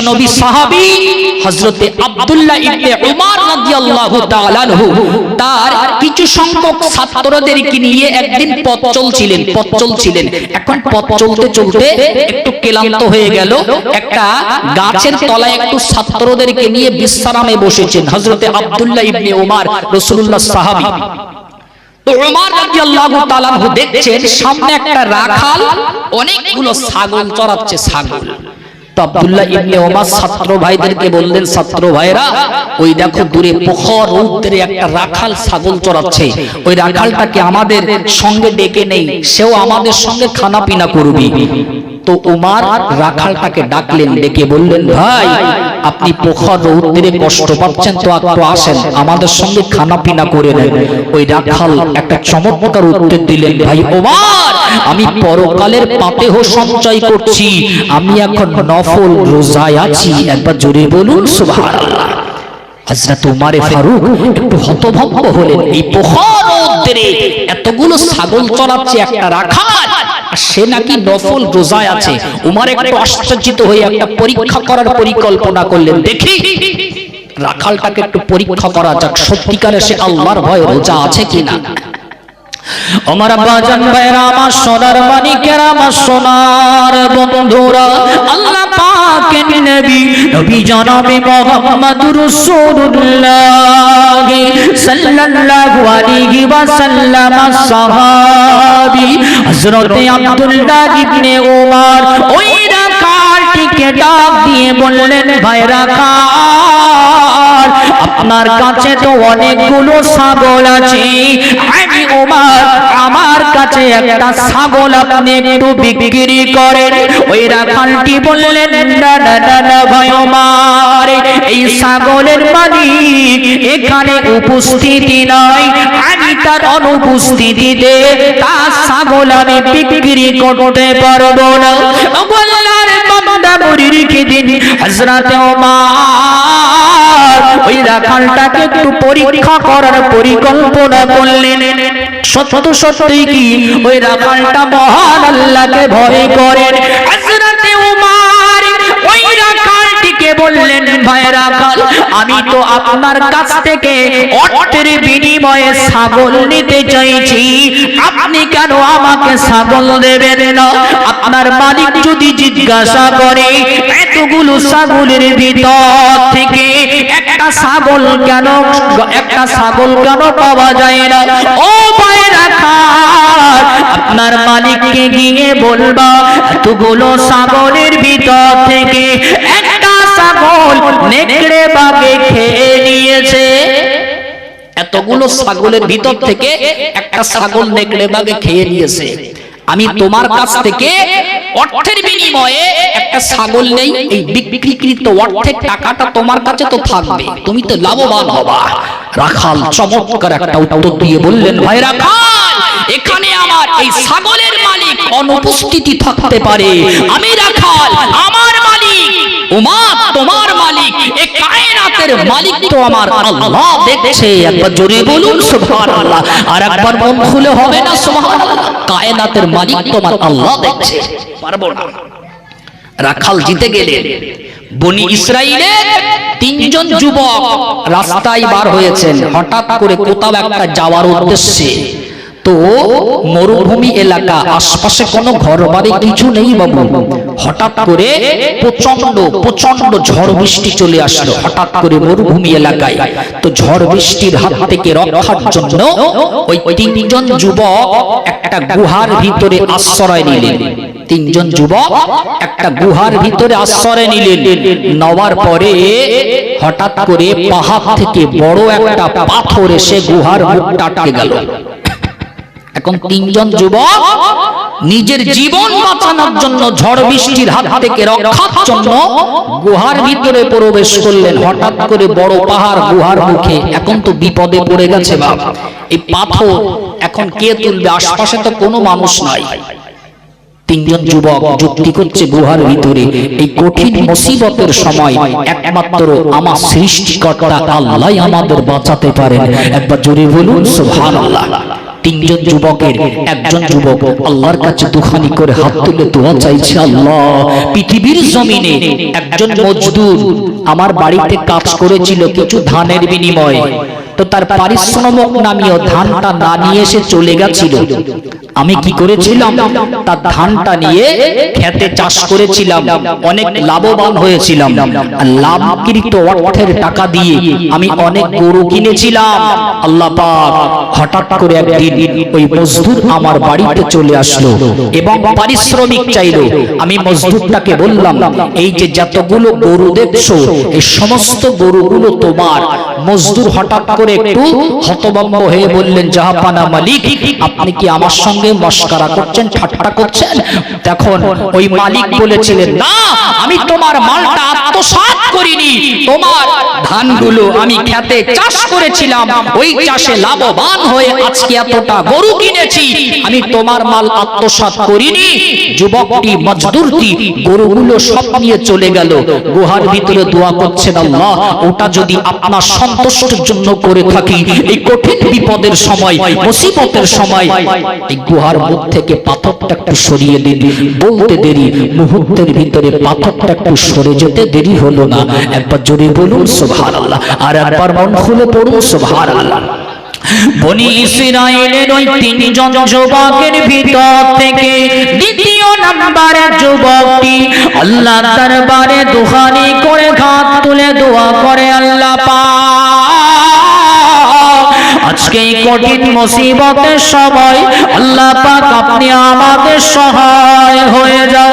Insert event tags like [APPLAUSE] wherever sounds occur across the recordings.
বিশ্বনবী সাহাবী, হযরতে আব্দুল্লাহ ইবনে উমর রাদিয়াল্লাহু তাআলা তার কিছু সংখ্যক ছাত্রদেরকে নিয়ে একদিন পথ চলছিলেন পথ চলছিলেন। এখন পথ চলতে চলতে একটু ক্লান্ত হয়ে গেল। একটা গাছের তলায় একটু ছাত্রদেরকে নিয়ে বিশ্রামে বসেছেন আব্দুল্লাহ ইবনে রাসূলুল্লাহ দেখছেন, সামনে একটা রাখাল, অনেকগুলো ছাগল চড়াচ্ছে, ছাগল। আব্দুল্লাহ ইবনে ওমর ছাত্র ভাইদেরকে বললেন ছাত্র ভাইরা ওই দেখো দূরে পোখর একটা রাখাল ছাগল চড়াচ্ছে। ওই রাখালটাকে আমাদের সঙ্গে ডেকে নেই সেও আমাদের সঙ্গে খানা পিনা করবি। তো উমার রাখালটাকে ডাকলেন, ডেকে বললেন, ভাই, আপনি পোখর রৌদ্রে কষ্ট পাচ্ছেন তো একটু আসেন, আমাদের সঙ্গে খানা পিনা করে নেন। ওই রাখাল একটা চমৎকার উত্তর দিলেন, ভাই ওমার আমি পরকালের পাপেহ সঞ্চয় করছি, আমি এখন নফল রোজায় আছি, একবার জোরে বলুন, সুবহানাল্লাহ। হযরত উমারে ফারুক একটু হতভম্ব হলেন, এই পোখর রৌদ্রে এতগুলো ছাগল চড়াচ্ছে একটা রাখাল সে নাকি নফল রোজায় আছে। উমার একটু আশ্চর্যিত হয়ে একটা পরীক্ষা করার পরিকল্পনা করলেন। দেখি রাখালটাকে একটু পরীক্ষা করা যাক সত্যিকারে সে আল্লাহর ভয় রোজা আছে কিনা? আমার বাজান ভাইরা, আমার সোনার মানিকেরা আমার সোনার বন্ধুরা, আল্লাহ পাকের নবী নবী জনাবে মুহাম্মদুর রাসূলুল্লাহ সাল্লাল্লাহু আলাইহি ওয়াসাল্লাম, সাহাবী হযরত আব্দুল্লাহ ইবনে ওমর ওই রাখালটিকে ডাক দিয়ে বললেন, ভাইরা রাখাল আপনার কাছে তো অনেকগুলো ছাগল আছে। আমি, ওমার, আমার কাছে একটা ছাগল আপনি একটু বিক্রি করেন। ওই রাখালটি বললেন, না না না না ভাই ওমার, এই ছাগলের মালিক এখানে উপস্থিতি নাই। আমি তার অনুপস্থিতিতে তার ছাগল আমি বিক্রি করতে পারব না। বললার বান্দা মুড়ি রেখে দিন হযরতে ওমর ওই রাখালটাকে একটু পরীক্ষা করার পরিকল্পনা করলেন। সত্য সত্যই কি? ওই রাখালটা মহান আল্লাহকে ভয় করেন বললেন ভাই রাখাল আমি তো আপনার কাছ থেকে অর্থের বিনিময়ে ছাগল নিতে চাইছি। আপনি কেন আমাকে ছাগল দেবেন না? আপনার মালিক যদি জিজ্ঞাসা করে, এতগুলো ছাগলের ভিতর থেকে একটা ছাগল কেন, একটা ছাগল কেন পাওয়া যায় না? ও ভাই রাখাল আপনার মালিককে গিয়ে বলবা, এতগুলো ছাগলের ভিতর থেকে একটা ছাগল নেকড়ে বাগে খেয়ে নিয়েছে। এতগুলো ছাগলের ভিতর থেকে একটা ছাগল নেকড়ে বাগে খেয়ে নিয়েছে। আমি তোমার কাছ থেকে অর্থের বিনিময়ে একটা ছাগল নেই, এই বিক্রিকৃত অর্থের টাকাটা তোমার কাছে তো থাকবে। তুমি তো লাভবান হবা। রাখাল চমৎকার একটা উত্তর দিয়ে বললেন, ভাই রাখাল, এখানে আমার এই ছাগলের মালিক অনুপস্থিতি থাকতে পারে। আমি রাখাল, আমার মালিক উমা তোমার মালিক, এ কায়নাতের মালিক তো আমার আল্লাহ দেখছে। একবার জোরে বলুন, সুবহানাল্লাহ। আর একবার মন খুলে হবে না, সুবহানাল্লাহ? কায়নাতের মালিক তোমার আল্লাহ দেখছে। পারব না। রাখাল জিতে গেলে, বনি ইসরাইলের তিনজন যুবক রাস্তায় বার হয়েছেন। হঠাৎ করে কোথাও একটা যাওয়ার উদ্দেশ্যে তো মরুভূমি এলাকা, আশপাশে কোনো ঘর বাড়ি কিছু নেই বাবু। হঠাৎ করে প্রচণ্ড প্রচণ্ড ঝড় বৃষ্টি চলে আসলো, হঠাৎ করে মরুভূমি এলাকায়। তো ঝড় বৃষ্টির হাত থেকে রক্ষার জন্য ওই তিনজন যুবক একটা গুহার ভিতরে আশ্রয় নিলেন। তিনজন যুবক একটা গুহার ভিতরে আশ্রয় নিলেন। নেওয়ার পরে হঠাৎ করে পাহাড় থেকে বড় একটা পাথর এসে গুহার মুখটা আটকে গেল। এখন তিনজন যুবক নিজের জীবন বাঁচানোর জন্য ঝড় বৃষ্টির হাত থেকে রক্ষার জন্য গুহার ভিতরে প্রবেশ করলেন। হঠাৎ করে বড় পাহাড় গুহার মুখে। এখন তো বিপদে পড়ে গেছে বাপ। এই পাথর এখন কে তুলবে? আশপাশে তো কোনো মানুষ নাই। তিনজন যুবক যুক্তি করছে গুহার ভিতরে, এই কঠিন মুসিবতের সময় একমাত্র আমার সৃষ্টিকর্তা আল্লাহ আমাদের বাঁচাতে পারেন। একবার জোরে বলুন, সুবহানাল্লাহ। তিনজন যুবকের, একজন যুবক আল্লাহর কাছে দুখানি করে হাত তুলে দোয়া চাইছে, আল্লাহ, পৃথিবীর জমিনে একজন মজদুর আমার বাড়িতে কাজ করেছিল কিছু ধানের বিনিময়ে। তো তার পারিশ্রমিক নামীয় ধানটা না নিয়ে এসে চলে গেছিল। আমি কি করেছিলাম? তার ধানটা নিয়ে খেতে চাষ করেছিলাম। অনেক লাভবান হয়েছিলাম। লাভকৃত অর্থের টাকা দিয়ে আমি অনেক গরু কিনেছিলাম। আল্লাহ পাক হঠাৎ করে একদিন ওই মজদুর আমার বাড়িতে চলে আসলো এবং পারিশ্রমিক চাইলো। আমি মজদুরটাকে বললাম এই যে যতগুলো গরু দেখছ এই সমস্ত গরুগুলো তোমার মজদুর হঠাৎ করে একটু হতভম্ব হয়ে বললেন জাহাপানা মালিক আপনি কি আমার সঙ্গে মস্কারা করছেন, ঠাট্টা করছেন। তখন ওই মালিক বলেছিলেন, না, আমি তোমার মালটা আত্মসাৎ করিনি। তোমার ধানগুলো আমি খেতে চাষ করেছিলাম। ওই চাষে লাভবান হয়ে আজকে এতটা গরু কিনেছি। আমি তোমার মাল আত্মসাৎ করিনি। যুবকটি, মজদুরটি গরুগুলো সব নিয়ে চলে গেল। গুহার ভিতরে দোয়া করছেন আল্লাহ, ওটা যদি আপনার সন্তুষ্টের জন্য করে থাকি, এই কঠিন বিপদের সময়, মুসিবতের সময়, এই গুহার মুখ থেকে পাথরটা একটু সরিয়ে দিন বলতে দেরি, মুহূর্তের ভিতরে পাথরটা একটু সরে যেতে দেরি হলো না। একবার জোরে বলুন, সুবহানাল্লাহ। আর একবার মন খুলে পড়ুন, সুবহানাল্লাহ। বনি ইসরায়েলের ওই তিনজন যুবকের ভিতর থেকে দ্বিতীয় নাম্বারের যুবকটি আল্লাহ দরবারে দুহানি করে হাত তুলে দোয়া করে, আল্লাহ পাক আজকে এই কঠিন মুসিবতের সময় আল্লাহ পাক আপনি আমাদের সহায় হয়ে যান।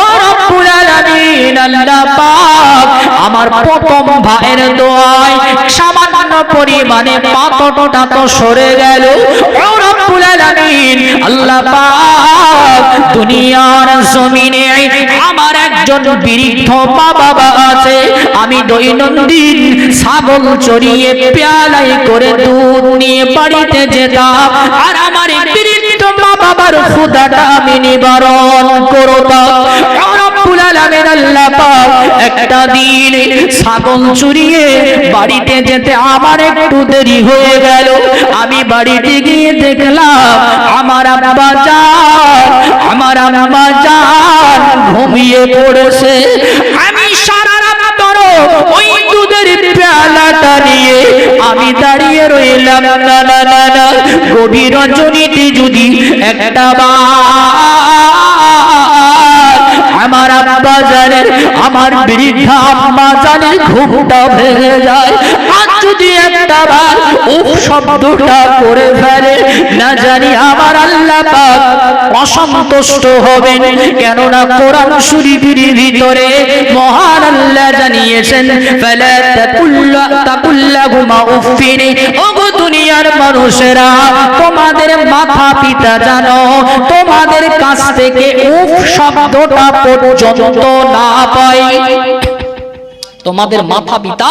ও রব্বুল আলামিন, আল্লাহ পাক আমার প্রথম ভাইয়ের দোয়ায় সামান্য পরিমাণে তো সরে গেল। আল্লাহ দুনিয়ার জমিনে আমার একজন বৃদ্ধ বাবা আছে। আমি দৈনন্দিন ছাগল চড়িয়ে পেয়ালাই করে দুধ নিয়ে বাড়িতে যেতাম। আর আমার বৃদ্ধ মা বাবার ক্ষুদাটা আমি নিবারণ করতাম ও রব্বুল আলামিন আল্লাহ পাক একটা দিন ছাগল চুরিয়ে বাড়িতে যেতে আমার একটু দেরি হয়ে গেল। আমি বাড়িতে গিয়ে দেখলাম আমার আব্বা যান আমার যান ঘুমিয়ে পড়েছে। আমি সারা রাত ধরো ওই দুধের পেয়ালাটা নিয়ে আমি দাঁড়িয়ে রইলাম। না না না, গভীর রজনীতে যদি একটা বার আমার আব্বা জানে আমার বৃদ্ধা আম্মা জানে ঘুমটা ভেঙে যায়। আর যদি একটা বার উপ করে ফেলে। না জানি আমার আল্লাহ পাক অসন্তুষ্ট হবেন, কেননা কোরআন শরীফের ভিতরে মহান আল্লাহ জানিয়েছেন, ফালা তাকুল্লা, তাকুল্লাহুমা উফিন ওগো দুনিয়ার মানুষেরা, তোমাদের মাথা পিতা জানো, তোমাদের কাছ থেকে উফ শব্দটা পর্যন্ত না পাই। তোমাদের মাথা পিতা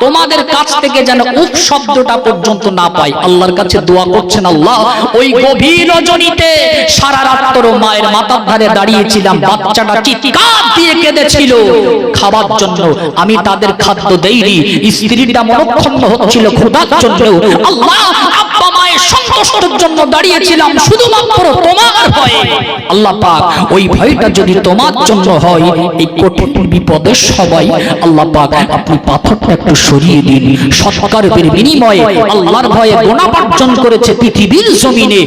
তোমাদের কাছ থেকে যেন উপ শব্দটা পর্যন্ত না পাই আল্লাহর কাছে দোয়া করছেন আল্লাহ। ওই গভীর রজনীতে সারা রাত্র মায়ের মাথার ধারে দাঁড়িয়েছিলাম। বাচ্চাটা চিৎকার দিয়ে কেঁদেছিল। খাবার জন্য আমি তাদের খাদ্য দেইনি। স্ত্রীটা মনক্ষণ্ণ হচ্ছিল খোদার জন্য। আল্লাহ আব্বা মায়ের সন্তুষ্টের জন্য দাঁড়িয়েছিলাম শুধুমাত্র তোমার ভয়ে। আল্লাহ পাক ওই ভয়টা যদি তোমার জন্য হয়, এই কঠিন বিপদের সবাই আল্লাহ পাক আপনি পাথরটা একটু সরিয়ে দিন। সৎকারের বিনিময়ে আল্লাহর ভয়ে গোনাপার্জন করেছে পৃথিবীর জমিনে।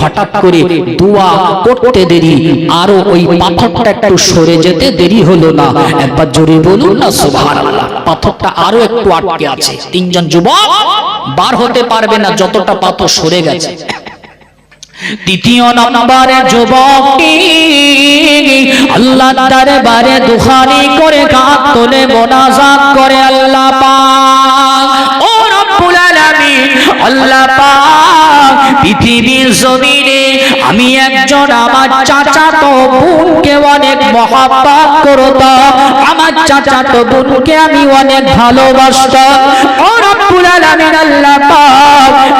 হঠাৎ করে দোয়া করতে দেরি, আরও ওই পাথরটা একটু সরে যেতে দেরি হলো না। একবার জোরে বলুন না, সুবহানাল্লাহ। পাথরটা আরও একটু আটকে আছে। তিনজন যুবক বার হতে পারবে না, যতটা পাথর সরে গেছে। তৃতীয় নম্বরে যুবকটি আল্লাহ দরবারে দুখানি করে কাঁদ তোলে মোনাজাত করে আল্লাহ পাক। আল্লাহ পাক পৃথিবীর জমিনে আমি একজন আমার চাচা তো বোনকে অনেক মহাপাপ করত। আমার চাচা তো বোনকে আমি অনেক ভালোবাসত। আল্লাহ পাক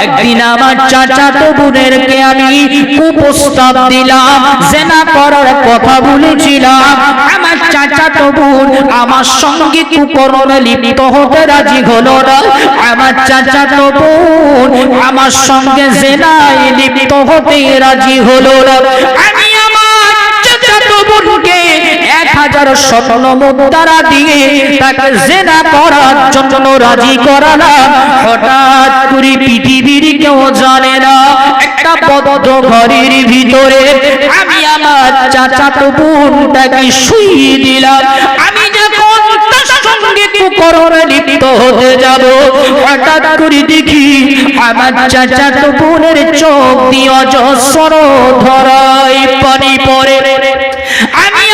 একদিন আমার চাচা তো বোনেরকে আমি কুপ্রস্তাব দিলাম, জেনা করার কথা বলেছিলাম। আমার চাচা তো বোন আমার সঙ্গে কুকরণে লিপ্ত হতে রাজি হলো না। আমার চাচা তো বোন আমার সঙ্গে জেনায় লিপ্ত হতে রাজি হলো না। আমি আমার চাচা তো বোনকে এক হাজার স্বর্ণ মুদ্রা দিয়ে তাকে জেনা করার জন্য রাজি করালাম হঠাৎ করে পৃথিবীর কেউ জানে না, একটা বদ্ধ ঘরের ভিতরে আমি আমার চাচা তো বোনটাকে শুইয়ে দিলাম। আমি করে পড়ে। আমি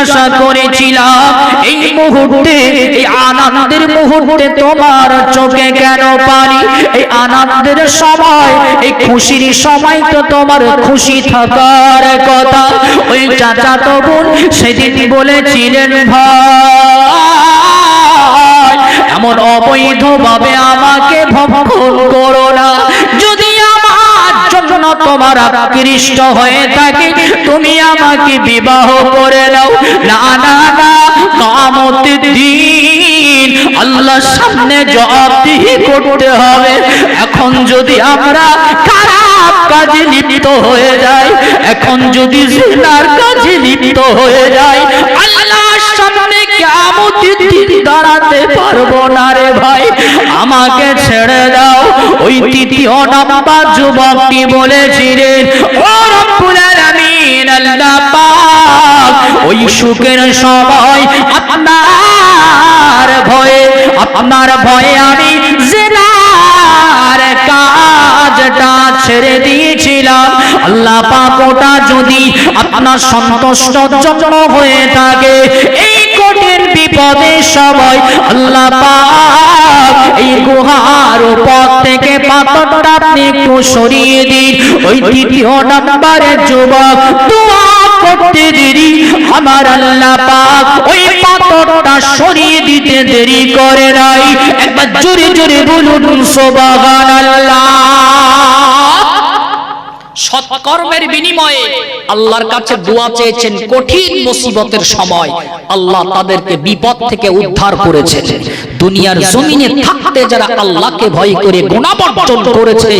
জিজ্ঞাসা করেছিলাম, এই মুহূর্তে, এই আনন্দের মুহূর্তে তোমার চোখে কেন পানি? এই আনন্দের সময়, এই খুশির সময় তো তোমার খুশি থাকার কথা। ওই চাচা তো বোন সেদিন বলেছিলেন, ভাই, এমন অবৈধ ভাবে আমাকে ভক্ষণ করো না। তোমার আকৃষ্ট হয়ে থাকে, তুমি আমাকে বিবাহ করে নাও। না না না দিন। সামনে জবাবদিহি করতে হবে। এখন যদি আমরা খারাপ কাজে লিপ্ত হয়ে যাই, এখন যদি জিনার কাজে লিপ্ত হয়ে যাই আল্লাহর দাঁড়াতে পারব না রে ভাই। আমাকে ছেড়ে দাও। ওই তৃতীয় নাম্বার যুবকটি বলেছিলেন ওই সুখের সময় আপনার ভয়ে আপনার ভয়ে আমি জেনার কাজটা ছেড়ে দিয়েছিলাম। আল্লাহ যদি আপনার সন্তুষ্ট হয়ে থাকে, এই বিপদের সময়? আল্লাহ এই গুহার উপর থেকে পাথরটা আপনি একটু সরিয়ে দিন। ওই তৃতীয় নাম্বারের যুবক করতে দেরি। আমার আল্লাহ পাক ওই পাথরটা সরিয়ে দিতে দেরি করে নাই। একবার জোরে জোরে বলুন, সুবহানাল্লাহ। সৎকর্মের বিনিময়ে আল্লাহর কাছে দোয়া চেয়েছেন কঠিন মুসিবতের সময়। আল্লাহ তাদেরকে বিপদ থেকে উদ্ধার করেছেন। দুনিয়ার জমিনে থাকতে যারা আল্লাহকে ভয় করে, গুণাবর্জন করেছে,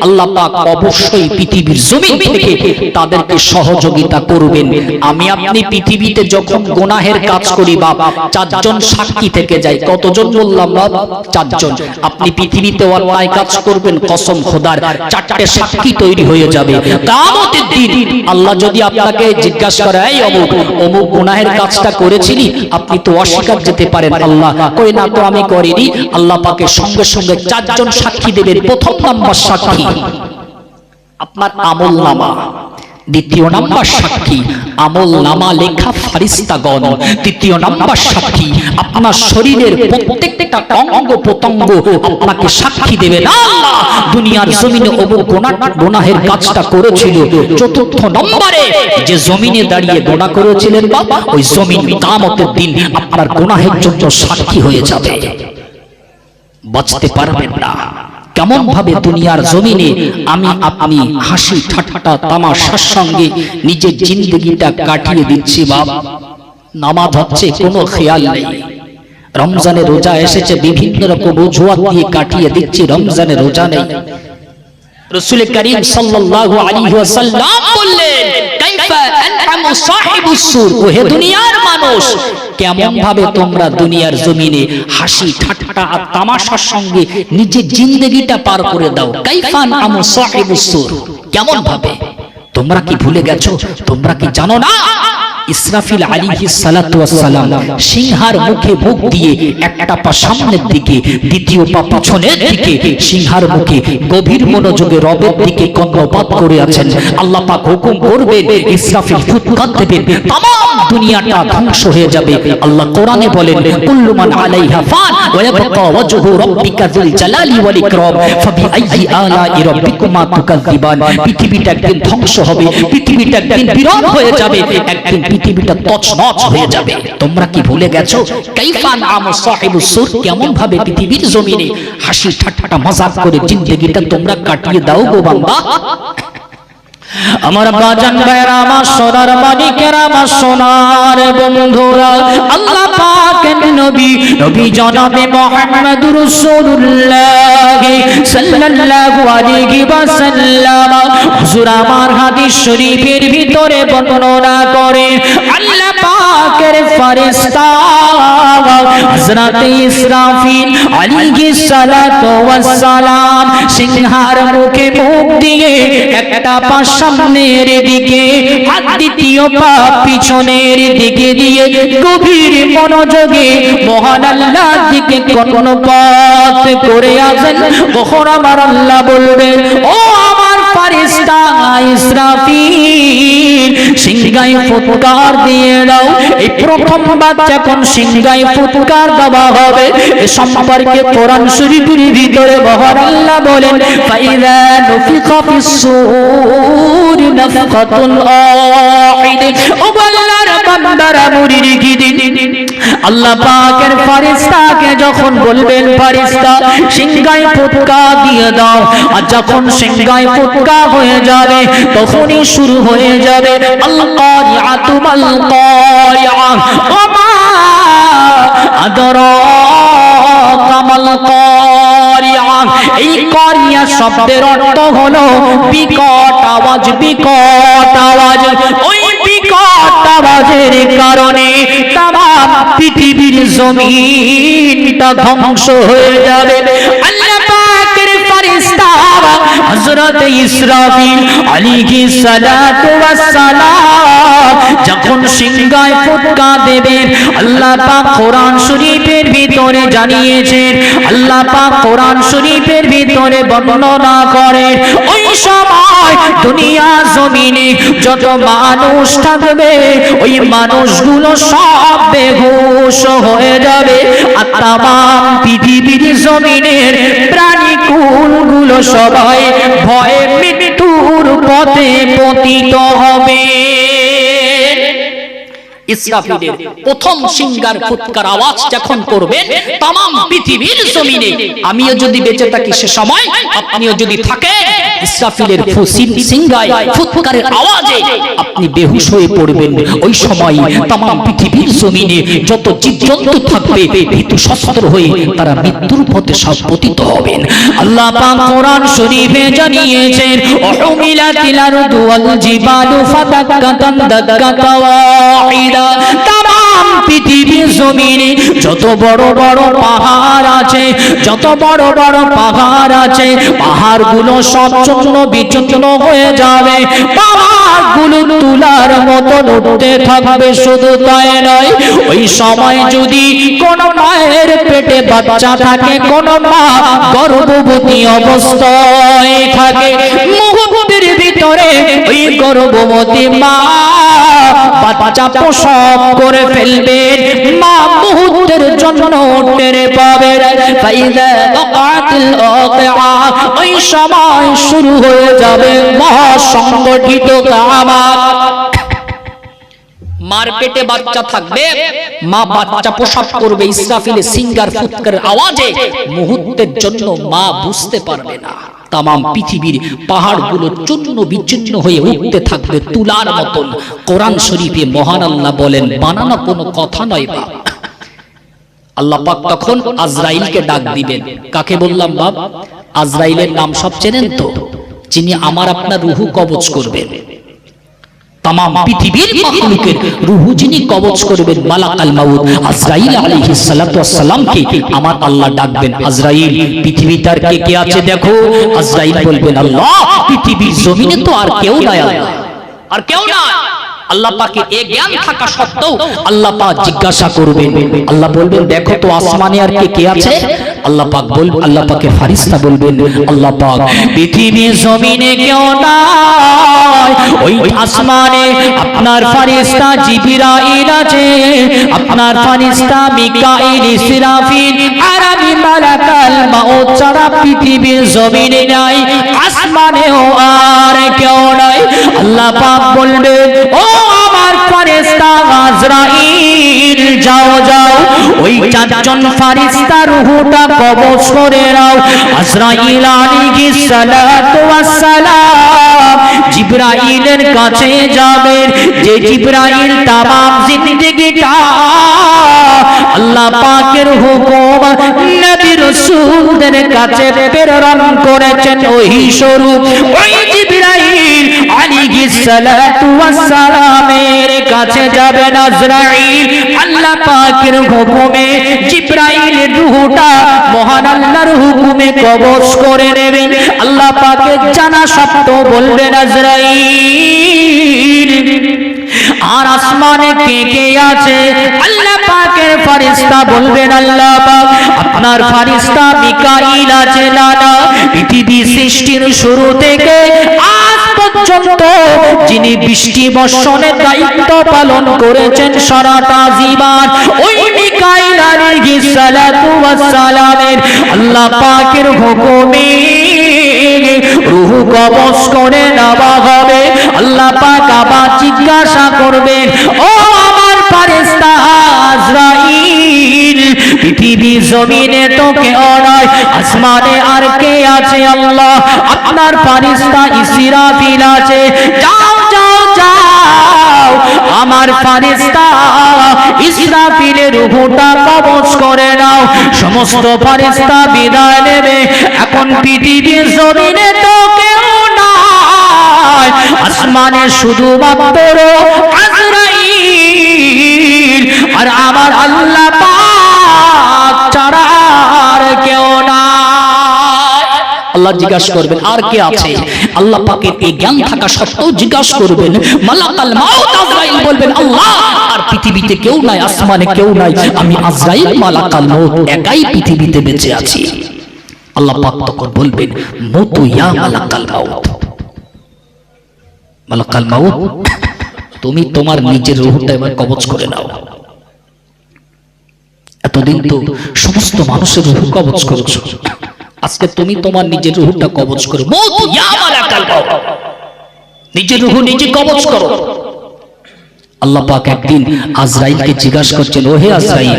আল্লাহ পাক অবশ্যই পৃথিবীর জমিন থেকে তাদেরকে সহযোগিতা করবেন। আমি আপনি পৃথিবীতে যখন গুনাহের কাজ করি, বাপ, চারজন সাক্ষী থেকে যাই। কতজন বললাম, বাপ? চারজন। আপনি পৃথিবীতে অন্যায় কাজ করবেন, কসম খোদার, চারটে সাক্ষী তৈরি হয়ে যাবে। কামতের দিন আল্লাহ যদি আপনাকে জিজ্ঞাসা করে, এই অমুক অমুক গুনাহের কাজটা করেছিলি? আপনি তো অস্বীকার যেতে পারেন আল্লাহ। কই, না তো আমি করিনি। আল্লাহ পাকে সঙ্গে সঙ্গে চারজন সাক্ষী দেবেন প্রথম নাম্বার সাক্ষী। আপনার আমল নামা। দ্বিতীয় নাম্বার সাক্ষী। আমল নামা লেখা ফারিস্তাগণ তৃতীয় নাম্বার সাক্ষী, আপনার শরীরের প্রত্যেকটা অঙ্গ প্রত্যঙ্গ আপনাকে সাক্ষী দেবে। না দুনিয়ার জমিনে অমুক গোনা, গোনাহের কাজটা করেছিল। চতুর্থ নম্বরে যে জমিনে দাঁড়িয়ে গোনা করেছিলেন বাবা ওই জমিন কামতের দিন আপনার গোনাহের জন্য সাক্ষী হয়ে যাবে। বাঁচতে পারবেন না। কেমন ভাবে দুনিয়ার জমিনে আমি আপনি হাসি ঠাট্টা তামাশার সঙ্গে নিজের জিন্দগিটা কাটিয়ে দিচ্ছি বাপ। নামাজ হচ্ছে কোনো খেয়াল নেই। রমজানে রোজা এসেছে বিভিন্ন রকম অজুহাত দিয়ে কাটিয়ে দিচ্ছি রমজানে রোজা নেই। রসুল করিম সাল্লাল্লাহু আলাইহি ওয়াসাল্লাম বললেন কেমন ভাবে তোমরা দুনিয়ার জমিনে হাসি, ঠাট্টা তামাশার সঙ্গে নিজের জিন্দেগিটা পার করে দাও। কেমন ভাবে তোমরা কি ভুলে গেছো? তোমরা কি জানো না? ইসরাফিল আলী সালাতাম সিংহার মুখে মুখ দিয়ে একটা পা সামনের দিকে, দ্বিতীয় পা পিছনের দিকে, সিংহার মুখে গভীর মনোযোগে রবের দিকে কন্যপাত করে আছেন। আল্লাহ পাক হুকুম করবে ইসরাফিল ফুৎকার দেবে তাম দুনিয়াটা ধ্বংস হয়ে যাবে। আল্লাহ কোরআনে বলেন কুল্লুমান আলাইহা ফান ওয়াজহু রাব্বিকা যুল জালালি ওয়াল ইকরাম, ফাবি আইয়ি আলাই রাব্বিকুমা পৃথিবীটা একদিন ধ্বংস হবে পৃথিবীটা একদিন বিরল হয়ে যাবে। একদিন পৃথিবীটা তছনছ হয়ে যাবে। তোমরা কি ভুলে গেছো? কাইফান আম সাহেব সুর কেমন ভাবে পৃথিবীর জমিনে হাসি ঠাট্টা মজাক করে জিন্দগিটা তোমরা কাটিয়ে দাও গো বান্দা। আমার বাজান ভাইরা আমার সোনার মানিকের আমার সোনার বন্ধুরা, আল্লাহ নবী নবী জনাবে মুহাম্মদুর রাসূলুল্লাহ সাল্লাল্লাহু আলাইহি ওয়াসাল্লাম। হুজুর আমার হাদিস শরীফের ভিতরে বর্ণনা করে, আল্লাহ পাকের ফেরেশতা হযরত ইসরাফিল আলাইহিস সালাতু ওয়াস সালাম সিংহার মুখে মুখ দিয়ে একটা পা সামনের দিকে আর দ্বিতীয় পা পিছনের দিকে দিয়ে গভীর মনোযোগে মহান আল্লাহ দিকে কোন পথ করে আসেন। তখন আমার আল্লাহ বলবেন, ও ফারিস্তা ফুৎকার দিয়ে দাও। এই প্রথমবার যখন সিংহায় ফুৎকার দেওয়া হবে। সম্পর্কে কোরআন শরীফের ভিতরে মহান বান্দারা মুরিদ গিদিন আল্লাহ পাকের ফেরেশতাকে যখন বলবেন সিংহায় ফুৎকা দিয়ে দাও। আর যখন সিংহায় ফুৎকা হয়ে যাবে, তখনই শুরু হয়ে যাবে এই কারিয়া শব্দের অর্থ হলো বিকট আওয়াজ বিকট আওয়াজ। ওই কারণে পৃথিবীর ধ্বংস হয়ে যাবে। ইসরাফিল যখন সিংহায় ফুটকা দেবেন আল্লাহ পাক কোরআন শরীফের ভিতরে জানিয়েছেন, আল্লাহ পাক কোরআন শরীফের ভিতরে বর্ণনা করে ওই দুনিয়া জমিনে যত মানুষ থাকবে, ওই মানুষগুলো সব বেহুশ হয়ে যাবে। আর তাম পৃথিবীর জমিনের প্রাণীকুলগুলো সবাই ভয়ে মৃত্যুর পথে পতিত হবে। ইসরাফিলের প্রথম সিঙ্গার ফুৎকার আওয়াজ যখন করবেন তাম পৃথিবীর জমিনে, আমিও যদি বেঁচে থাকি সে সময়, আপনিও যদি থাকেন, ইসরাফিলের ফুসিন সিঙ্গায় ফুৎকারের আওয়াজে আপনি বেহুশ হয়ে পড়বেন। ওই সময় তাম পৃথিবীর জমিনে যত জীবজন্তু থাকবে, ভীতু শস্ত্র হয়ে তারা মৃত্যুর পথে সব পতিত হবেন। আল্লাহ পাক কোরআন শরীফে জানিয়েছেন উহুমিলাতিল আরদু ওয়াল জিবালু ফাদাক্কাতান দাক্কাতা ওয়াহিদা তাম পৃথিবীর জমিনে যত বড় বড় পাহাড় আছে, যত বড় বড় পাহাড় আছে, পাহাড়গুলো সব হয়ে যাবে। পাহাড়গুলো তুলার থাকবে, শুধু তাই নয়, ওই সময় যদি কোন মায়ের পেটে বাচ্চা থাকে, কোন মা গর্ভবতী অবস্থায় থাকে ভিতরে ওই গর্ভবতী মা বাচ্চা প্রসব করে ফেলবেন মা মুহূর্তের জন্য টেরে পাবে। ওই সময় শুরু হয়ে যাবে মহাসংগঠিত কামাত মার পেটে বাচ্চা থাকবে, মা বাচ্চা প্রসব করবে ইসরাফিলে সিঙ্গার ফুৎকার আওয়াজে। মুহূর্তের জন্য মা বুঝতে পারবে না। তামাম পৃথিবীর পাহাড়গুলো চূর্ণ বিচ্ছিন্ন হয়ে উঠতে থাকবে তুলার মতন। কোরআন শরীফে মহান আল্লাহ বলেন, বানানো কোনো কথা নয় বা আল্লাহ তখন আজরাইলকে ডাক দিবেন কাকে বললাম বাপ? আজরাইলের নাম সব চেনেন তো? যিনি আমার আপনার রুহু কবচ করবেন। তাম পৃথিবীর মাখলুকের রুহু যিনি কবচ করবেন মালাকাল মাউদ আজরাইল আলাইহিস সালাতু ওয়াস সালামকে আমার আল্লাহ ডাকবেন। আজরাইল, পৃথিবীটার কে কে আছে দেখো? আজরাইল বলবেন, আল্লাহ, পৃথিবীর জমিনে তো আর কেউ নাই আর কেউ নাই। আল্লাহ পাকে এ জ্ঞান থাকা সত্ত্বেও আল্লাহ পাক জিজ্ঞাসা করবেন। আল্লাহ বলবেন দেখো তো আসমানে আর কে কে আছে? আল্লাহ পাক বল আল্লাহ পাকে ফারিস্তা বলবেন আল্লাহ পাক পৃথিবী জমিনে কেউ নাই। ওই আসমানে আপনার ফারিস্তা জিবরাইল আছে। আপনার ফারিস্তা মিকাইল ইসরাফিল আরাবি মালাকাল মাউত ছাড়া পৃথিবীর জমিনে নাই। আসমানেও আর কেউ নাই। আল্লাহ পাক বলবেন ও ফারিস্তা আজরাইল, যাও যাও। ওই চারজন করে আজরাইল কাছে যাবেন যে জিবরাইল তামাম জিন্দেগিটা আল্লাহ পাকের হুকুম নবী কাছে প্রেরণ করেছেন। ওই স্বরূপ সালামের কাছে যাবেন আজরাইল আল্লাহ পাকের হুকুমে জিবরাইল রূহটা মহান আল্লাহর হুকুমে কবজ করে নেবেন। আল্লাহ পাকের জানা আজরাইল আর আসমানে কে কে আছে? আল্লাহ পাকের ফারিস্তা বলবেন আল্লাহ পাক, আপনার ফারিস্তা আছে নানা পৃথিবী সৃষ্টির শুরু থেকে আজ পর্যন্ত যিনি বৃষ্টি বর্ষণের দায়িত্ব পালন করেছেন সারাটা জীবন, ওই আল্লাহ পাকের হুকুমে কবজ করে নেওয়া হবে। আল্লাহ পাক আবার জিজ্ঞাসা করবেন, ও জমিনে তো কেউ নয় আসমানে আর কে আছে আল্লাহ? আপনার ফারিস্তা ইসরাফিল আছে। যাও যাও যাও, আমার ফারিস্তা ইসরাফিলের রূহটা কবজ করে নাও। সমস্ত ফারিস্তা বিদায় নেবে। এখন পৃথিবীর জমিনে তো কেউ নাই আসমানে শুধুমাত্র আজরাইল আর আমার আল্লাহ পাক ছাড়া কেউ নাই। আল্লাহ জিজ্ঞাসা করবেন, আর কে আছে? আল্লাহ এই জ্ঞান থাকা সত্ত্বেও জিজ্ঞাসা করবেন, মালাকাল মাউত আজরাইল? বলবেন, আল্লাহ, আর পৃথিবীতে কেউ নাই, আসমানে কেউ নাই, আমি আজরাইল মালাকাল মাউত একাই পৃথিবীতে বেঁচে আছি। আল্লাহ পাক তখন বলবেন ইয়া মালাকাল মাউত। মালাকাল মাউত, তুমি তোমার নিজের রূহটা এবার কবজ করে নাও। এতদিন তো সমস্ত মানুষের রূহ কবজ করেছ। আজকে তুমি তোমার নিজের রূহটা কবজ করো। নিজের রূহ নিজে কবজ করো। আল্লাহ পাক একদিন আজরাইলকে জিজ্ঞাসা করছেন, ওহে আজরাইল,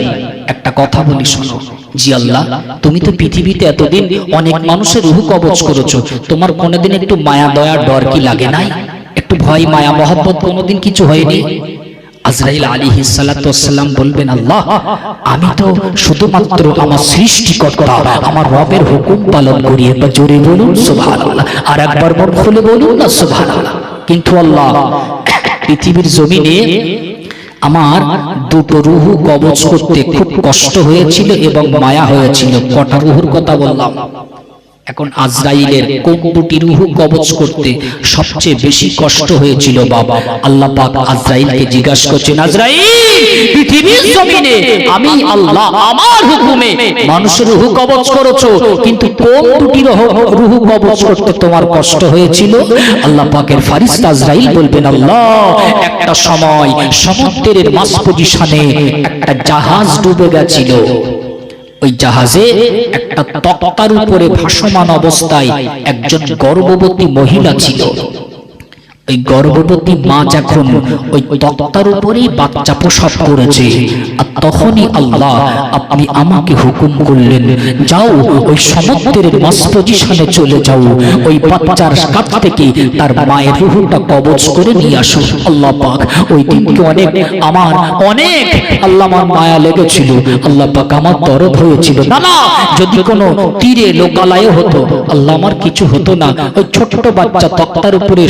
একটা কথা বলি শোনো। জি আল্লাহ, তুমি তো পৃথিবীতে এতদিন অনেক মানুষের রূহ কবজ করেছ। তোমার কোনোদিন একটু মায়া, দয়া, ডর কি লাগে নাই? একটু ভয়, মায়া, মহব্বত কোনোদিন কিছু হয়নি? আজরাইল আলী হিসালাম বলবেন, আল্লাহ, আমি তো শুধুমাত্র আমার সৃষ্টিকর্তা, আমার রবের হুকুম পালন করি, একবার জোরে বলুন সুভান আর একবার মন খুলে বলুন, না সুভান কিন্তু আল্লাহ, পৃথিবীর জমিনে আমার দুটো রুহু কবজ করতে খুব কষ্ট হয়েছিল এবং মায়া হয়েছিল। কটা রুহুর কথা বললাম? এখন আজরাইলের কোন রুহু কবজ করতে সবচেয়ে বেশি কষ্ট হয়েছিল বাবা। আল্লাহ পাক আজরাইলকে জিজ্ঞাসা করছেন, আজরাইল, পৃথিবীর জমিনে আমি আল্লাহ আমার হুকুমে মানুষের রুহু কবজ করেছ, কিন্তু কোন দুটি রহ- কবজ করতে তোমার কষ্ট হয়েছিল? আল্লাহ পাকের ফারিস্তা আজরাইল বলবেন, আল্লাহ, একটা সময় সমুদ্রের মাস পজিশনে একটা জাহাজ ডুবে গেছিল। ওই জাহাজে একটা তক্তার উপরে ভাসমান অবস্থায় একজন গর্ভবতী মহিলা ছিল। ওই গর্ভবতী মা যখন ওই তক্তার উপরেই বাচ্চা প্রসব করেছে, আর তখনই আল্লাহ আপনি আমাকে হুকুম করলেন, যাও ওই সমুদ্রের মাস পজিশনে চলে যাও, ওই বাচ্চার কাছ থেকে তার মায়ের রুহুটা কবজ করে নিয়ে আসো। আল্লাহ পাক ওই দিনকে অনেক আমার অনেক আল্লাহ আমার মায়া লেগেছিল। আল্লাহ পাক আমার দরদ হয়েছিল। না না, যদি কোনো তীরে লোকালয় হতো, আল্লাহ আমার কিছু হতো না। ওই ছোট ছোট বাচ্চা তক্তার উপরে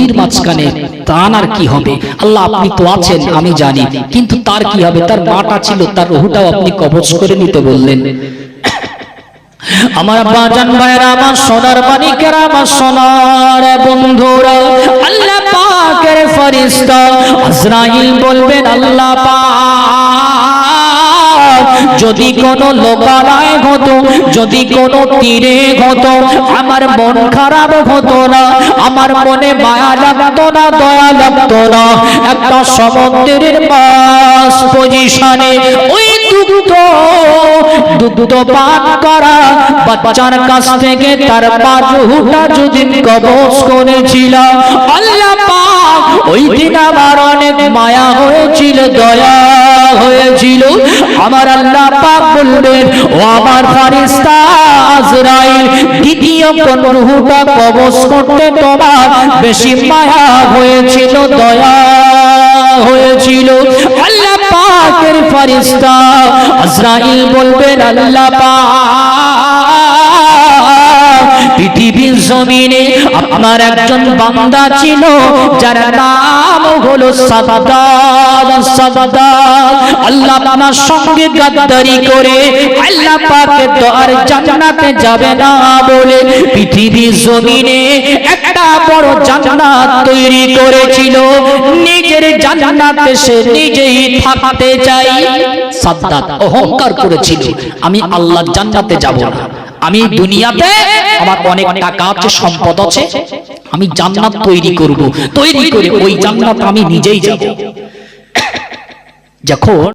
নদীর মাঝখানে, তার আর কি হবে? আল্লাহ আপনি তো আছেন, আমি জানি। কিন্তু তার কি হবে? তার মাটা ছিল, তার রহুটাও আপনি কবজ করে নিতে বললেন। আমার বাজান ভাইরা আমার সোনার মানিকের আমার সোনার বন্ধুরা, আল্লাহ পাকের ফরিস্তা আজরাইল বলবেন, আল্লাহ পাক যদি কোনো লোকালয় হতো, যদি কোনো তীরে হতো, আমার মন খারাপ হতো না, আমার মনে মায়া লাগতো না, দয়া লাগতো না। একটা সমুদ্রের মাস পজিশনে ওই দুগ্ধ দুগ্ধ পান করা বাচ্চার কাছ থেকে তার বাজুটা যদি কবজ করেছিলাম। আল্লাহ পাক ওই দিন আমার অনেক মায়া হয়েছিল দয়া হয়েছিল। আমার আল্লাহ পাক বলবেন ও আমার ফারিস্তা আজরাইল দ্বিতীয় কোন রুহটা কবজ করতে তোমার বেশি মায়া হয়েছিল দয়া হয়েছিল। আল্লাহ পাকের ফারিস্তা আজরাইল বলবেন আল্লাহ পাক পৃথিবীর জমিনে আপনার একজন বান্দা ছিল, যার নাম হলো সাবদাদ সাবদাদ আল্লাহ আপনার সঙ্গে গাদ্দারি করে আল্লাহ পাকে তো আর জান্নাতে যাবে না বলে পৃথিবীর জমিনে একটা বড় জান্নাত তৈরি করেছিল। নিজের জান্নাতে সে নিজেই থাকতে চাই। সাবদাদ অহংকার করেছিল। আমি আল্লাহর জান্নাতে যাব না। আমি দুনিয়াতে আমার অনেক টাকা আছে সম্পদ আছে আমি জান্নাত তৈরি করব। তৈরি করে ওই জান্নাত আমি নিজেই যাব। [COUGHS] যখন